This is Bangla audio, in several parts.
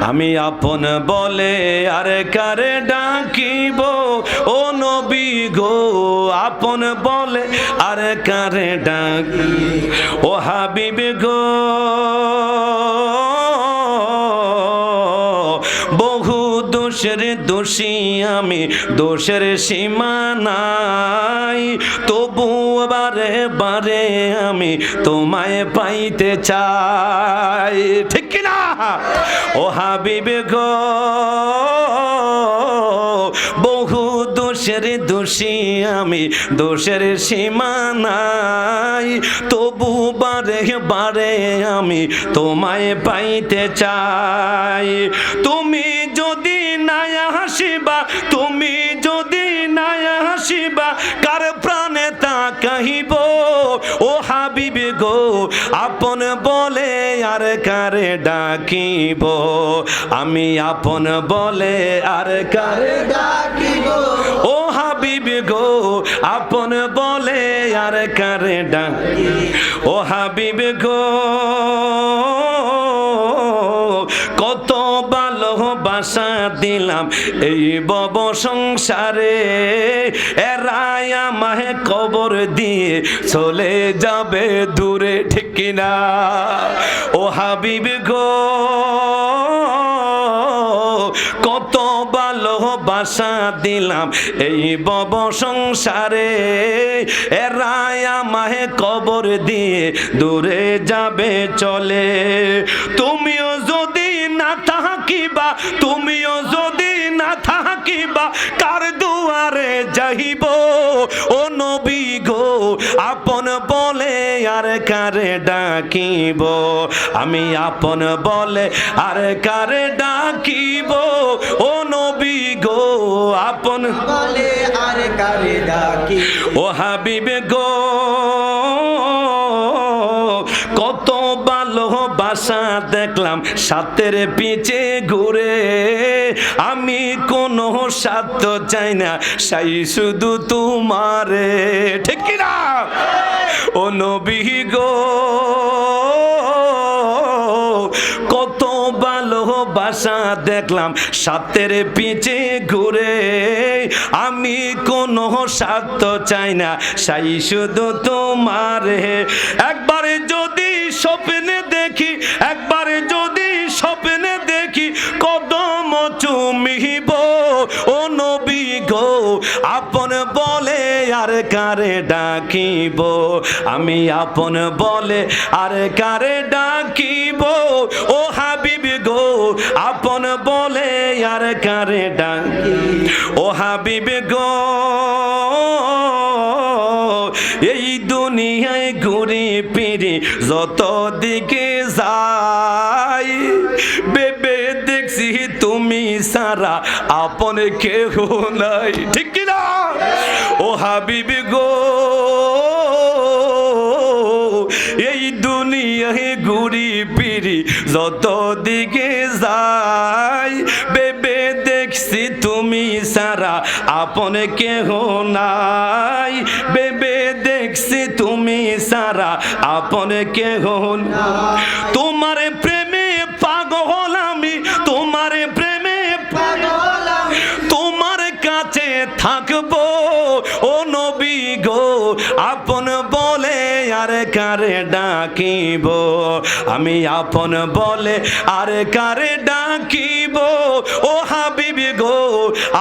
আমি আপন বলে আর কারে ডাকিব? ও নবী গো, আপন বলে আর কারে ডাকি ও হাবিব গো, বহু দোষের দোষী আমি, দোষের সীমা নাই। তবু বারে বারে আমি তোমায় পাইতে চাই। ঠিক কিনা? ও হাবিব গো, বহু দোষের দোষী আমি, দোষের সীমা নাই। তবু বারে বারে আমি তোমায় পাইতে চাই। তুমি নাই হাসিবা, তুমি যদি নাই হাসিবা, কার প্রাণে তা কহিব ও হাবিব গো, আপন বলে আর কারে ডাকিব? আমি আপন বলে আর কারে ডাকিব? ও হাবিব গো, আপন বলে আর কারে ডাক? ও হাবিব গো ভালোবাসা দিলাম। এই বব সংসারে এরাই আমাহে কবর দিয়ে চলে যাবে দূরে, ঠিক কিনা? ও হাবিব গো, কত ভালোবাসা দিলাম। এই বব সংসারে এরাই মাহে কবর দিয়ে দূরে যাবে, চলে যাইব ও নবী গো, আপন বলে আর কারে ডাকিব? আমি আপন বলে আর কারে ডাকিব? ও নবী গো, আপন বলে আর কারে ডাকি ও হাবিব গো, কত ভালোবাসা সাতের পিছে ঘুরে। আমি কোনো সাথ চাই না, সাই শুধু তোমারে। ঠিক কি না? ও নবী গো, কত ভালোবাসা দেখলাম সাতের পিছে ঘুরে। আমি কোনো স্বার্থ চাই না, সাই শুধু তোমারে। একবারে যদি স্বপ্নে দেখি, একবারে কদম চুমিব, ও নবী গো, আপন বলে আর কারে ডাকিব? আমি আপন বলে আর কারে ডাকিব? ও হাবিব গো, আপন বলে আর কারে ডাকি? ও হাবিব গো, এই দুনিয়ায় ঘুরি পিড়ি যত দিকে দেখছি তুমি সারা আপন কেহ নাই। ঠিক কিনা ও হাবিব গো, এই দুনিয়ায় ঘুরি পিড়ি যত দিকে যাই বেবে দেখছি তুমি সারা আপন কেহ নাই। বেবে দেখছি তুমি সারা আপন কেহ। তোমার প্রেমে থাকব, ও নবী গো, আপন বলে আর কারে ডাকিব? আমি আপন বলে আর কারে ডাকিব? ও হাবিব গো,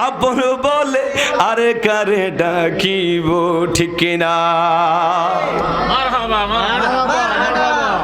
আপন বলে আর কারে ডাকিব, ঠিক না